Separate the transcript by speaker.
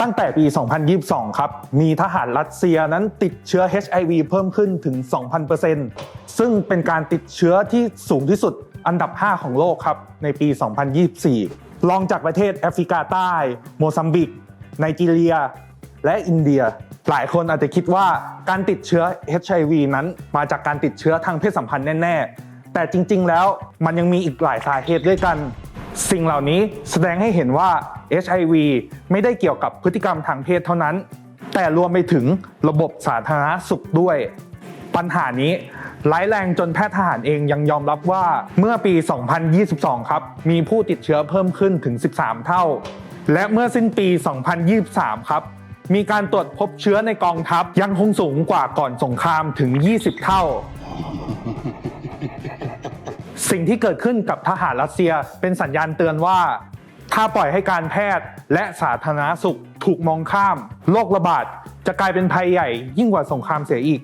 Speaker 1: ตั้งแต่ปี 2022 ครับ มีทหารรัสเซียนั้นติดเชื้อ HIV เพิ่มขึ้นถึง 2,000%ซึ่งเป็นการติดเชื้อที่สูงที่สุดอันดับ 5 ของโลกครับ ในปี 2024 รองจากประเทศแอฟริกาใต้ โมซัมบิก ไนจีเรีย และอินเดีย หลายคนอาจจะคิดว่าการติดเชื้อ HIV นั้นมาจากการติดเชื้อทางเพศสัมพันธ์แน่ ๆ แต่จริง ๆ แล้วมันยังมีอีกหลายสาเหตุด้วยกัน สิ่งเหล่านี้แสดงให้เห็นว่า HIV ไม่ได้เกี่ยวกับพฤติกรรมทางเพศเท่านั้น แต่รวมไปถึงระบบสาธารณสุขด้วย ปัญหานี้ร้ายแรงจนแพทย์ทหารเองยังยอมรับว่าเมื่อปี 2022 ครับ มีผู้ติดเชื้อเพิ่มขึ้นถึง 13 เท่า และเมื่อสิ้นปี 2023 ครับ มีการตรวจพบเชื้อในกองทัพยังคงสูงกว่าก่อนสงครามถึง 20 เท่า สิ่งที่เกิดขึ้นกับทหารรัสเซียเป็นสัญญาณเตือนว่า ถ้าปล่อยให้การแพทย์และสาธารณสุขถูกมองข้าม โรคระบาดจะกลายเป็นภัยใหญ่ยิ่งกว่าสงครามเสียอีก